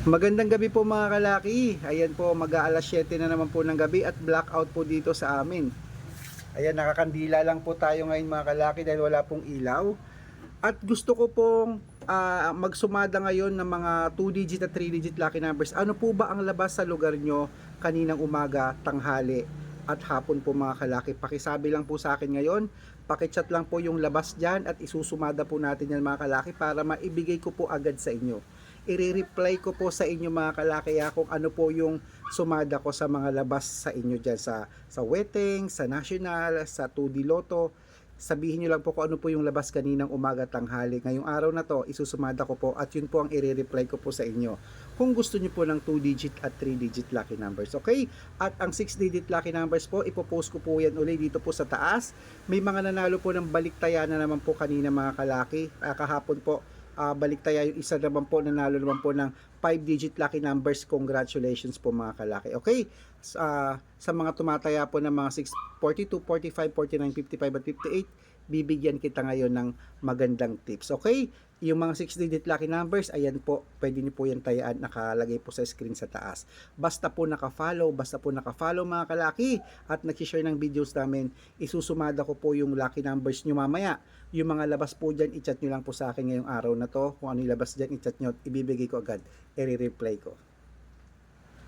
Magandang gabi po mga kalaki. Ayan po, mag-aalas 7 na naman po ng gabi at blackout po dito sa amin. Ayan, nakakandila lang po tayo ngayon mga kalaki dahil wala pong ilaw. At gusto ko pong ah, magsumada ngayon ng mga 2-digit at 3-digit lucky numbers. Ano po ba ang labas sa lugar nyo kaninang umaga, tanghali at hapon po mga kalaki? Pakisabi lang po sa akin ngayon. Pakichat lang po yung labas dyan at isusumada po natin yan mga kalaki para maibigay ko po agad sa inyo i-reply ko po sa inyo mga kalakaya kung ano po yung sumada ko sa mga labas sa inyo dyan sa, sa wedding, sa national, sa 2D Lotto. Sabihin nyo lang po kung ano po yung labas kaninang umaga tanghali. Ngayong araw na to, isusumada ko po at yun po ang i-reply ko po sa inyo. Kung gusto nyo po ng 2-digit at 3-digit lucky numbers. Okay? At ang 6-digit lucky numbers po, ipopost ko po yan uli dito po sa taas. May mga nanalo po ng baliktaya na naman po kanina mga kalaki. Ah, kahapon po, uh, balik tayo yung isa naman po nanalo naman po ng 5 digit lucky numbers congratulations po mga kalaki okay sa sa mga tumataya po ng mga 6 42 45 49 55 at 58 bibigyan kita ngayon ng magandang tips okay yung mga 6 digit lucky numbers ayan po pwede niyo po yan tayaan nakalagay po sa screen sa taas basta po naka-follow basta po naka-follow mga kalaki at nag-share ng videos namin isusumada ko po yung lucky numbers nyo mamaya yung mga labas po dyan, i-chat nyo lang po sa akin ngayong araw na to. Kung ano yung labas dyan, i-chat nyo ibibigay ko agad. I-reply ko.